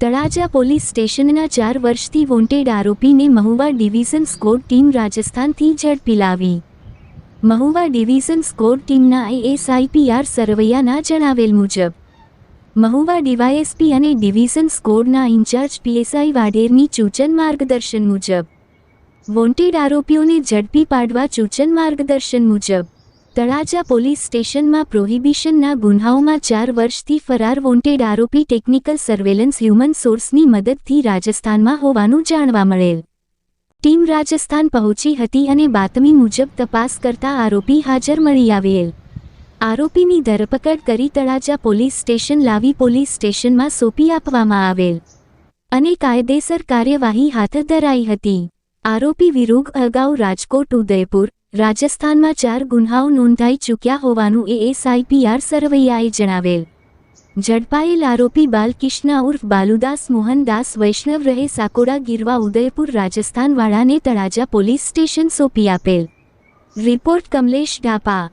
Talaja police સ્ટેશનના ચાર વર્ષથી વોન્ટેડ આરોપીને મહુવા ડિવિઝન સ્કોડ ટીમ રાજસ્થાનથી ઝડપી લાવી. મહુવા ડિવિઝન સ્કોડ ટીમના એએસઆઈપીઆર સરવૈયાના જણાવેલ મુજબ, મહુવા ડીવાયએસપી અને ડિવિઝન સ્કોડના ઇન્ચાર્જ પીએસઆઈ વાઢેરની સૂચન માર્ગદર્શન મુજબ, વોન્ટેડ આરોપીઓને ઝડપી પાડવા સૂચન માર્ગદર્શન મુજબ તળાજા પોલીસ સ્ટેશનમાં પ્રોહિબિશનના ગુન્હાઓમાં ચાર વર્ષથી ફરાર વોન્ટેડ આરોપી ટેકનિકલ સર્વેલન્સ હ્યુમન સોર્સની મદદથી રાજસ્થાનમાં હોવાનું જાણવા મળેલ. ટીમ રાજસ્થાન પહોંચી હતી અને બાતમી મુજબ તપાસ કરતા આરોપી હાજર મળી આવેલ. આરોપીની ધરપકડ કરી તળાજા પોલીસ સ્ટેશન લાવી પોલીસ સ્ટેશનમાં સોંપી આપવામાં આવેલ. અને કાયદેસર કાર્યવાહી હાથ ધરાઈ હતી. આરોપી વિરુદ્ધ અગાઉ રાજકોટ, ઉદયપુર રાજસ્થાનમાં ચાર ગુન્હાઓ નોંધાઈ ચૂક્યા હોવાનું એએસઆઈપીઆર સરવૈયાએ જણાવેલ. ઝડપાયેલ આરોપી બાલકૃષ્ણ ઉર્ફ બાલુદાસ મોહનદાસ વૈષ્ણવ રહે સાકોડા ગીરવા ઉદયપુર રાજસ્થાનવાળાને તળાજા પોલીસ સ્ટેશન સોંપી આપેલ. રિપોર્ટ કમલેશ ડાપા.